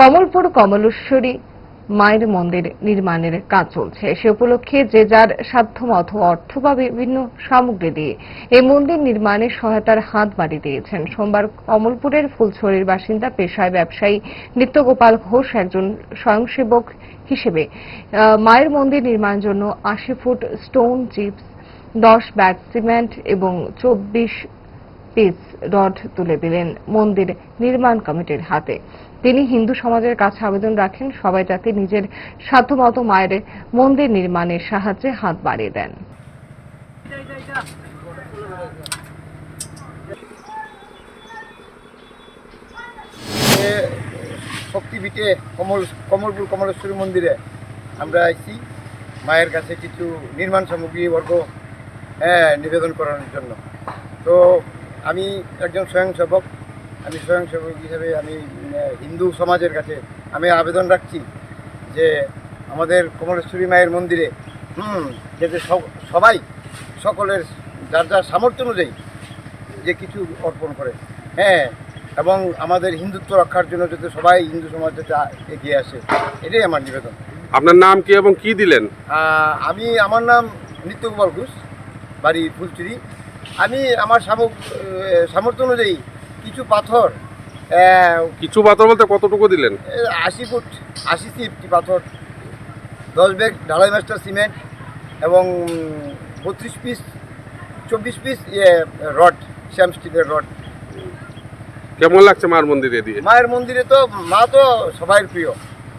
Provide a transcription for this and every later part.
কমলপুর কমলেশ্বরী মায়ের মন্দির নির্মাণের কাজ চলছে। সে উপলক্ষে যে যার সাধ্যমতো অর্থ বা বিভিন্ন সামগ্রী দিয়ে এই মন্দির নির্মাণে সহায়তার হাত বাড়িয়ে দিয়েছেন। সোমবার কমলপুরের ফুলছড়ির বাসিন্দা, পেশায় ব্যবসায়ী নিত্যগোপাল ঘোষ একজন স্বয়ংসেবক হিসেবে মায়ের মন্দির নির্মাণের জন্য আশি ফুট স্টোন, চিপস, দশ ব্যাগ সিমেন্ট এবং চব্বিশ পিস রড তুলে দিলেন মন্দির নির্মাণ কমিটির হাতে। তিনি হিন্দু সমাজের কাছে আবেদন রাখেন, সবাই যাতে নিজের সাধ্যমতো মায়ের মন্দির নির্মাণের সাহায্যে হাত বাড়িয়ে দেন। শক্তিপীঠে কমল, কমলপুর কমলেশ্বরী মন্দিরে আমরা আইছি। মায়ের কাছে কিছু নির্মাণ সামগ্রী বর্গ হ্যাঁ নিবেদন করানোর জন্য। তো আমি একজন স্বয়ংসেবক। আমি স্বয়ংসেবক হিসেবে আমি হিন্দু সমাজের কাছে আমি আবেদন রাখছি যে আমাদের কমলেশ্বরী মায়ের মন্দিরে হুম যাতে সব- সবাই সকলের যার যার সামর্থ্য অনুযায়ী যে কিছু অর্পণ করে। হ্যাঁ এবং আমাদের হিন্দুত্ব রক্ষার জন্য যাতে সবাই হিন্দু সমাজ যাতে এগিয়ে আসে এটাই আমার নিবেদন। আপনার নাম কি এবং কি দিলেন? আমি আমার নাম নিত্যগোপাল ঘোষ বাড়ি ফুলচুরি আমি আমার সামর্থ্য অনুযায়ী কিছু পাথর কিছু পাথর বলতে কতটুকু দিলেন? আশি ফুট আশি ফিফটি পাথর দশ ব্যাগ ঢালাই মাস্টার সিমেন্ট এবং বত্রিশ পিস চব্বিশ পিস ইয়ে রড শ্যাম স্টিলের রড। কেমন লাগছে মায়ের মন্দিরে দিয়ে? মায়ের মন্দিরে তো মা তো সবাই প্রিয়।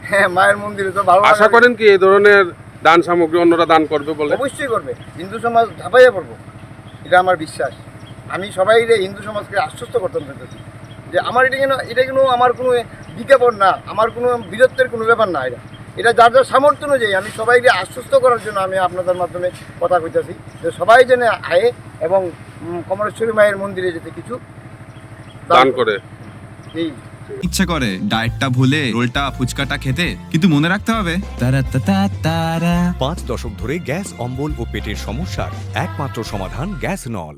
হ্যাঁ মায়ের মন্দিরে তো ভালো আশা করেন কি এই ধরনের দান সামগ্রী অন্যরা দান করবে বলে? অবশ্যই করবে। হিন্দু সমাজ ধাপাইয়া পড়ব। এটা আমার বিশ্বাস। আমি সবাই রে হিন্দু সমাজকে আশ্বস্ত করতাম চাইতেছি যে আমার এটা কেন এটা কোনো আমার কোনো বিজ্ঞাপন না আমার কোনো বীরত্বের কোনো ব্যাপার না এটা। এটা যার যার সামর্থ্য অনুযায়ী আমি সবাইকে আশ্বস্ত করার জন্য আমি আপনাদের মাধ্যমে কথা কইতাছি। যে সবাই যেন আয়ে এবং কমলেশ্বরী মায়ের মন্দিরে যেতে কিছু দান করে। এই ইচ্ছে করে ডায়েটটা ভুলে রোলটা ফুচকাটা খেতে কিন্তু মনে রাখতে হবে। তারা তারা তারা পাঁচ দশক ধরে গ্যাস অম্বল ও পেটের সমস্যার একমাত্র সমাধান গ্যাস নল।